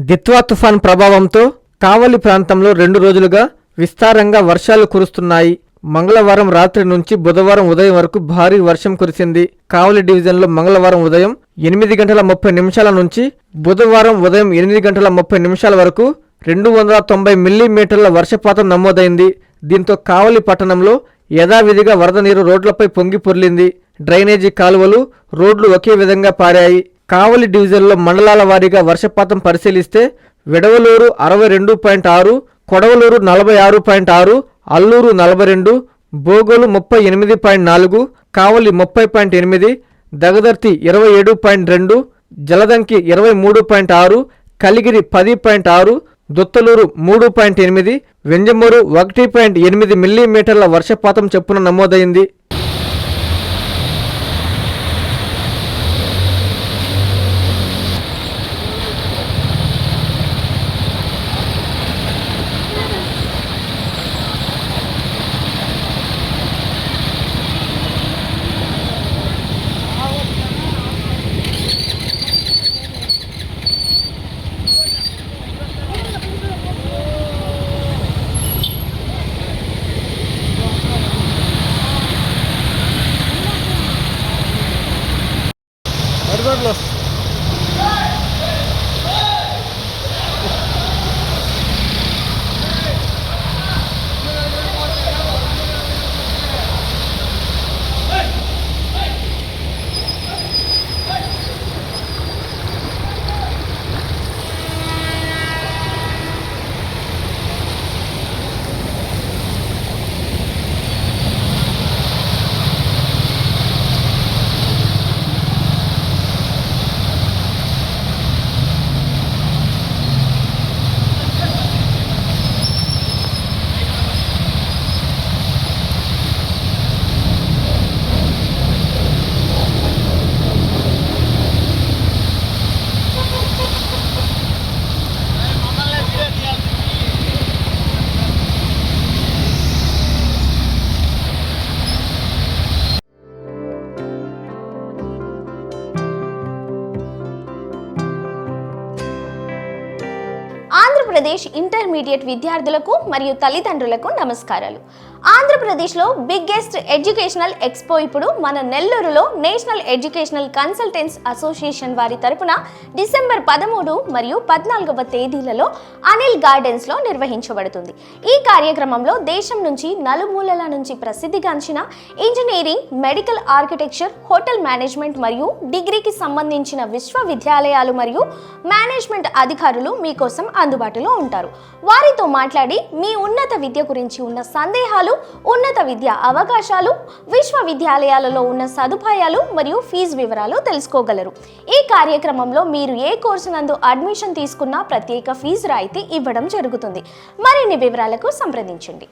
దిత్వా తుఫాన్ ప్రభావంతో కావలి ప్రాంతంలో రెండు రోజులుగా విస్తారంగా వర్షాలు కురుస్తున్నాయి. మంగళవారం రాత్రి నుంచి బుధవారం ఉదయం వరకు భారీ వర్షం కురిసింది. కావలి డివిజన్లో మంగళవారం ఉదయం ఎనిమిది గంటల ముప్పై నిమిషాల నుంచి బుధవారం ఉదయం ఎనిమిది గంటల ముప్పై నిమిషాల వరకు రెండు వందల తొంభై మిల్లీమీటర్ల వర్షపాతం నమోదైంది. దీంతో కావలి పట్టణంలో యథావిధిగా వరద నీరు రోడ్లపై పొంగి పొర్లింది. డ్రైనేజీ కాలువలు రోడ్లు ఒకే విధంగా పారాయి. కావలి డివిజన్లో మండలాల వారీగా వర్షపాతం పరిశీలిస్తే విడవలూరు అరవై రెండు పాయింట్ ఆరు కొడవలూరు నలభై ఆరు పాయింట్ ఆరు అల్లూరు నలభై రెండు బోగోలు ముప్పై ఎనిమిది పాయింట్ నాలుగు కావలి ముప్పై పాయింట్ ఎనిమిది దగదర్తి ఇరవై ఏడు పాయింట్ రెండు జలదంకి ఇరవై మూడు పాయింట్ ఆరు కలిగిరి పది పాయింట్ ఆరు దొత్తలూరు మూడు పాయింట్ ఎనిమిది వెంజమూరు ఒకటి పాయింట్ ఎనిమిది మిల్లీమీటర్ల వర్షపాతం చొప్పున నమోదైంది. Carlos. ఆంధ్రప్రదేశ్ ఇంటర్మీడియట్ విద్యార్థులకు మరియు తల్లిదండ్రులకు నమస్కారాలు. ఆంధ్రప్రదేశ్లో బిగ్గెస్ట్ ఎడ్యుకేషనల్ ఎక్స్పో ఇప్పుడు మన నెల్లూరులో నేషనల్ ఎడ్యుకేషనల్ కన్సల్టెంట్స్ అసోసియేషన్ వారి తరపున డిసెంబర్ పదమూడు మరియు పద్నాలుగవ తేదీలలో అనిల్ గార్డెన్స్లో నిర్వహించబడుతుంది. ఈ కార్యక్రమంలో దేశం నుంచి నలుమూలల నుంచి ప్రసిద్ధిగాంచిన engineering medical architecture hotel management మరియు డిగ్రీకి సంబంధించిన విశ్వవిద్యాలయాలు మరియు మేనేజ్మెంట్ అధికారులు మీకోసం అందుబాటులో ఉంటారు. వారితో మాట్లాడి మీ ఉన్నత విద్య గురించి ఉన్న సందేహాలు ఉన్నత విద్య అవకాశాలు విశ్వవిద్యాలయాలలో ఉన్న సదుపాయాలు మరియు ఫీజు వివరాలు తెలుసుకోగలరు. ఈ కార్యక్రమంలో మీరు ఏ కోర్సు నందు అడ్మిషన్ తీసుకున్నా ప్రత్యేక ఫీజు రాయితీ ఇవ్వడం జరుగుతుంది. మరిన్ని వివరాలకు సంప్రదించండి.